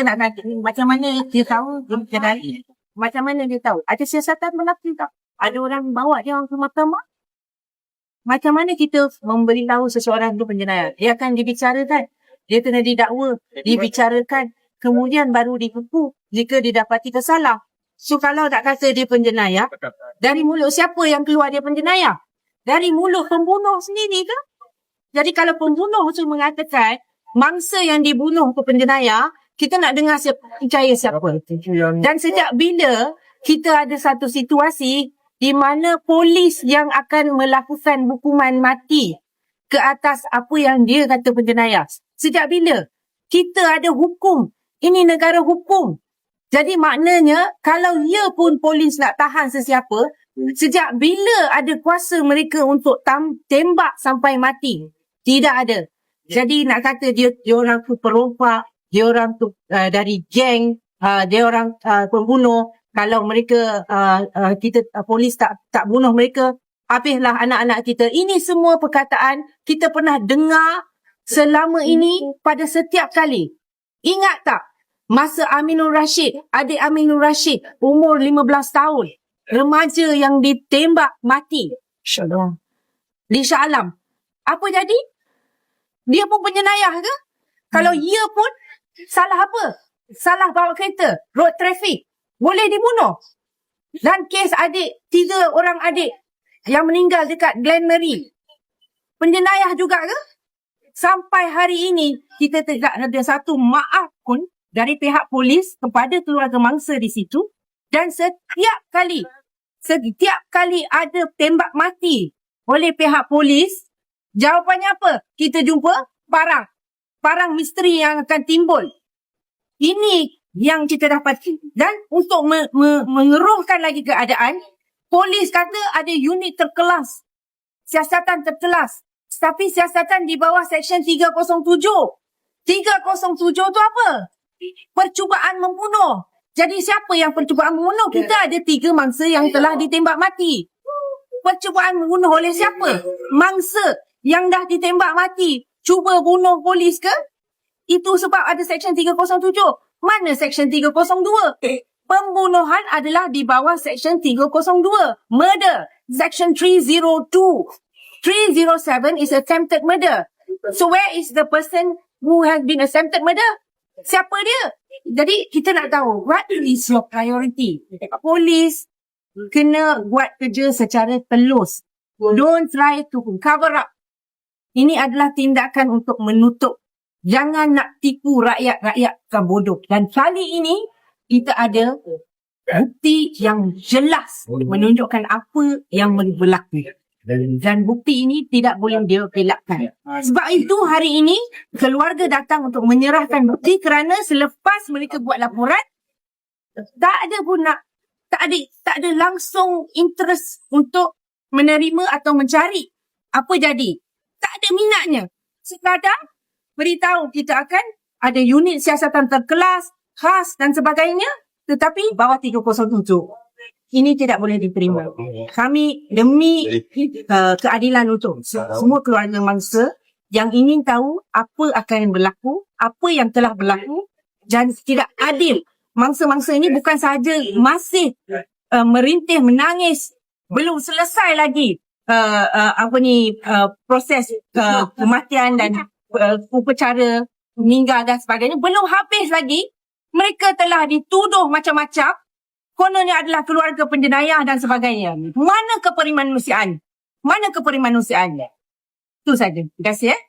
kita nak kata macam mana dia tahu dia berkenali. Macam mana dia tahu? Ada siasatan berlaku tak? Ada orang bawa dia orang ke mahkamah? Macam mana kita memberitahu seseorang itu penjenayah? Dia akan dibicarakan. Dia kena didakwa, dibicarakan. Kemudian baru dihukum jika didapati tersalah. So kalau tak kata dia penjenayah, dari mulut siapa yang keluar dia penjenayah? Dari mulut pembunuh sendiri ke? Jadi kalau pembunuh tu mengatakan mangsa yang dibunuh ke penjenayah, kita nak dengar siapa, percaya siapa. Dan sejak bila kita ada satu situasi di mana polis yang akan melakukan hukuman mati ke atas apa yang dia kata penjenayah. Sejak bila? Kita ada hukum. Ini negara hukum. Jadi maknanya kalau ia pun polis nak tahan sesiapa, sejak bila ada kuasa mereka untuk tam, tembak sampai mati? Tidak ada. Jadi nak kata dia, dia orang tu perompak, dia orang tu uh, dari geng, uh, dia orang uh, pembunuh. Kalau mereka uh, uh, kita uh, polis tak tak bunuh mereka, habislah anak-anak kita. Ini semua perkataan kita pernah dengar selama ini pada setiap kali. Ingat tak masa Aminul Rashid, adik Aminul Rashid umur 15 tahun, remaja yang ditembak mati InsyaAllah. di Shah Alam. Apa jadi? Dia pun penjenayah ke? Kalau ia pun salah apa? Salah bawa kereta, road traffic. Boleh dibunuh. Dan kes adik, tiga orang adik yang meninggal dekat Glen Mary. Penjenayah juga ke? Sampai hari ini, kita tidak ada satu maaf pun dari pihak polis kepada keluarga mangsa di situ. Dan setiap kali, setiap kali ada tembak mati oleh pihak polis, jawapannya apa? Kita jumpa parang. Parang misteri yang akan timbul. Ini yang kita dapat. Dan untuk me- me- mengeruhkan lagi keadaan, polis kata ada unit terkelas. Siasatan terkelas. Tapi siasatan di bawah Seksyen 307. 307 tu apa? Percubaan membunuh. Jadi siapa yang percubaan membunuh? Kita ada tiga mangsa yang telah ditembak mati. Percubaan membunuh oleh siapa? Mangsa yang dah ditembak mati. Cuba bunuh polis ke? Itu sebab ada Seksyen 307. Mana Seksyen 302? Pembunuhan adalah di bawah Seksyen 302. Murder. Section 302. 307 is attempted murder. So where is the person who has been attempted murder? Siapa dia? Jadi kita nak tahu what is your priority? Polis kena buat kerja secara telus. Don't try to cover up. Ini adalah tindakan untuk menutup. Jangan nak tipu rakyat-rakyat kan bodoh. Dan kali ini kita ada bukti yang jelas menunjukkan apa yang berlaku. Dan bukti ini tidak boleh dielakkan. Sebab itu hari ini keluarga datang untuk menyerahkan bukti kerana selepas mereka buat laporan tak ada pun nak tak ada tak ada langsung interest untuk menerima atau mencari apa jadi. Tak ada minatnya. Sekadar beritahu kita akan ada unit siasatan terkelas, khas dan sebagainya tetapi bawah 307. Ini tidak boleh diterima. Kami demi uh, keadilan untuk semua keluarga mangsa yang ingin tahu apa akan yang berlaku, apa yang telah berlaku dan tidak adil. Mangsa-mangsa ini bukan sahaja masih uh, merintih, menangis, belum selesai lagi uh, uh, apa ni uh, proses uh, kematian dan uh, upacara meninggal dan sebagainya belum habis lagi mereka telah dituduh macam-macam kononnya adalah keluarga penjenayah dan sebagainya. Mana keperimanusiaan? Mana keperimanusiaan? Itu saja. Terima kasih. Eh.